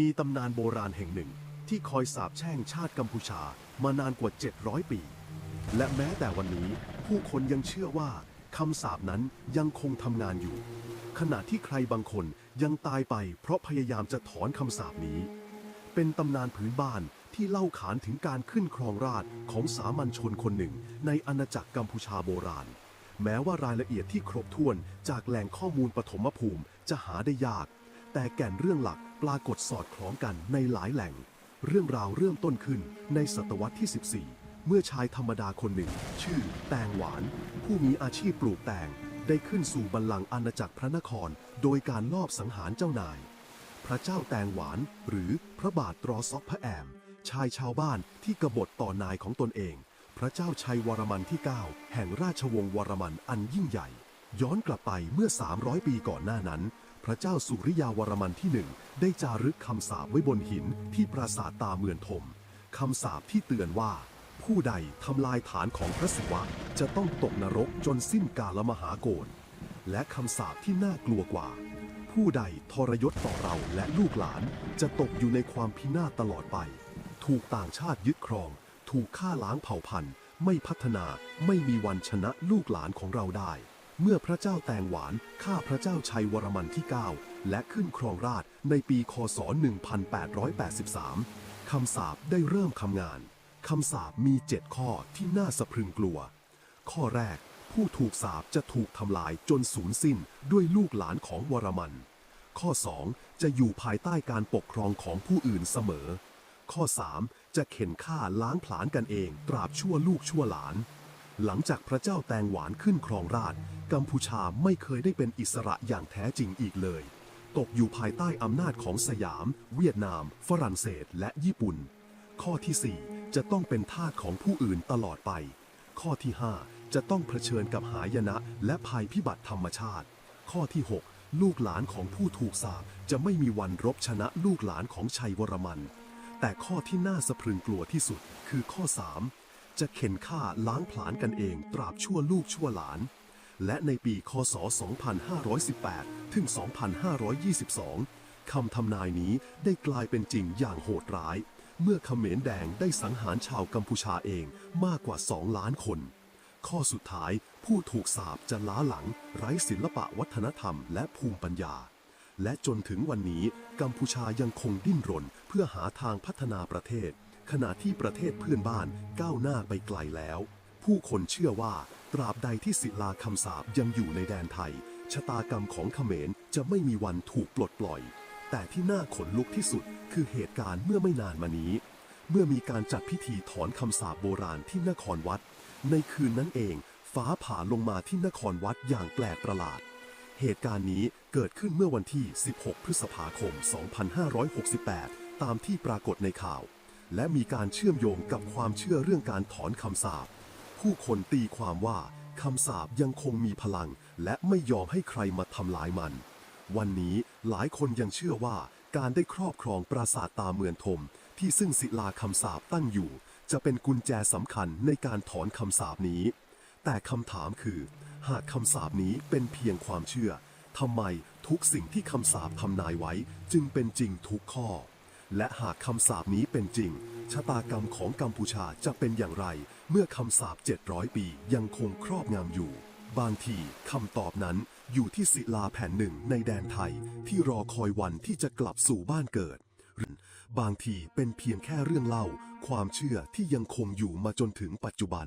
มีตำนานโบราณแห่งหนึ่งที่คอยสาบแช่งชาติกัมพูชามานานกว่า 700 ปี และแม้แต่วันนี้ผู้คนยังเชื่อว่าคำสาปนั้นยังคงทำงานอยู่ ขณะที่ใครบางคนยังตายไปเพราะพยายามจะถอนคำสาปนี้ เป็นตำนานพื้นบ้านที่เล่าขานถึงการขึ้นครองราชของสามัญชนคนหนึ่ง ในอาณาจักรกัมพูชาโบราณ แม้ว่ารายละเอียดที่ครบถ้วนจากแหล่งข้อมูลปฐมภูมิจะหาได้ยาก แต่แก่นเรื่องหลักปรากฏสอดคล้องกันในหลายแหล่ง เรื่องราวเริ่มต้นขึ้นในศตวรรษที่ 14 เมื่อชายธรรมดาคนหนึ่ง ชื่อ แตงหวาน ผู้มีอาชีพปลูกแตง ได้ขึ้นสู่บัลลังก์อาณาจักรพระนคร โดยการลอบสังหารเจ้านาย พระเจ้าแตงหวาน หรือพระบาทตรอซอกพระแอม ชายชาวบ้านที่กบฏต่อนายของตนเอง พระเจ้าชัยวรมันที่ 9 แห่งราชวงศ์วรมันอันยิ่งใหญ่ ย้อนกลับไปเมื่อ 300 ปีก่อนหน้านั้น พระเจ้าสุริยาวรมันที่หนึ่งได้จารึกคำสาปไว้บนหินที่ปราสาทตาเมือนทมคำสาปที่เตือนว่า ผู้ใดทำลายฐานของพระศิวะ จะต้องตกนรกจนสิ้นกาลมหาโกรธและคำสาปที่น่ากลัวกว่า ผู้ใดทรยศต่อเราและลูกหลานจะตกอยู่ในความพินาศตลอดไป ถูกต่างชาติยึดครอง ถูกฆ่าล้างเผ่าพันธุ์ ไม่พัฒนาไม่มีวันชนะลูกหลานของเราได้ เมื่อพระเจ้าแตงหวานฆ่าพระเจ้าชัยวรมันที่ 9 และขึ้นครองราชในปีคศ 1883 คำสาปได้เริ่มทำงาน คำสาปมี 7 ข้อที่น่าสะพรึงกลัว ข้อแรก ผู้ถูกสาปจะถูกทำลายจนสูญสิ้นด้วยลูกหลานของวรมัน ข้อ 2 จะอยู่ภายใต้การปกครองของผู้อื่นเสมอ ข้อ 3 จะเข็นฆ่าล้างผลาญกันเอง ตราบชั่วลูกชั่วหลาน หลังจากพระเจ้าแตงหวานขึ้นครองราชกัมพูชาไม่เคยได้เป็นอิสระอย่างแท้จริงอีกเลย ตกอยู่ภายใต้อำนาจของสยาม เวียดนาม ฝรั่งเศส และญี่ปุ่น ข้อทีสี่ 4 จะต้องเป็นทาสของผู้อื่นตลอดไป ข้อที่ 5 จะต้องเผชิญกับหายนะและภัยพิบัติธรรมชาติ ข้อที่ 6 ลูกหลานของผู้ถูกสาปจะไม่มีวันรบชนะลูกหลานของชัยวรมัน แต่ข้อที่น่าสะพรึงกลัวที่สุดคือข้อ 3 จะเข็นฆ่าล้างผลาญกันเองตราบชั่วลูกชั่วหลาน และในปีคศ 2518 ถึง 2522 คำทำนายนี้ได้กลายเป็นจริงอย่างโหดร้าย เมื่อเขมรแดงได้สังหารชาวกัมพูชาเองมากกว่า 2 ล้านคน ข้อสุดท้ายผู้ถูกสาปจะล้าหลัง ไร้ศิลปะวัฒนธรรมและภูมิปัญญาและจนถึงวันนี้ กัมพูชายังคงดิ้นรนเพื่อหาทางพัฒนาประเทศ ขณะที่ประเทศเพื่อนบ้านก้าวหน้าไปไกลแล้ว ผู้คนเชื่อว่า ตราบใดที่ศิลาคำสาปยังอยู่ในแดนไทย ชะตากรรมของเขมรจะไม่มีวันถูกปลดปล่อย แต่ที่น่าขนลุกที่สุดคือเหตุการณ์เมื่อไม่นานมานี้ เมื่อมีการจัดพิธีถอนคำสาปโบราณที่นครวัด ในคืนนั้นเอง ฟ้าผ่าลงมาที่นครวัดอย่างแปลกประหลาด เหตุการณ์นี้เกิดขึ้นเมื่อวันที่ 16 พฤษภาคม 2568 ตามที่ปรากฏในข่าว และมีการเชื่อมโยงกับความเชื่อเรื่องการถอนคำสาปผู้คนตีความว่าคำสาปยังคงมีพลัง และไม่ยอมให้ใครมาทำลายมัน วันนี้หลายคนยังเชื่อว่าการได้ครอบครองปราสาทตาเมือนทม ที่ซึ่งศิลาคำสาปตั้งอยู่ จะเป็นกุญแจสำคัญในการถอนคำสาปนี้ แต่คำถามคือ หากคำสาปนี้เป็นเพียงความเชื่อทำไมทุกสิ่งที่คำสาปทำนายไว้ จึงเป็นจริงทุกข้อ และหากคำสาปนี้เป็นจริง ชะตากรรมของกัมพูชาจะเป็นอย่างไร เมื่อคำสาป700 ปียังคงครอบงำอยู่ บางทีคำตอบนั้นอยู่ที่ศิลาแผ่นหนึ่งในแดนไทย ที่รอคอยวันที่จะกลับสู่บ้านเกิดหรือบางทีเป็นเพียงแค่เรื่องเล่า ความเชื่อที่ยังคงอยู่มาจนถึงปัจจุบัน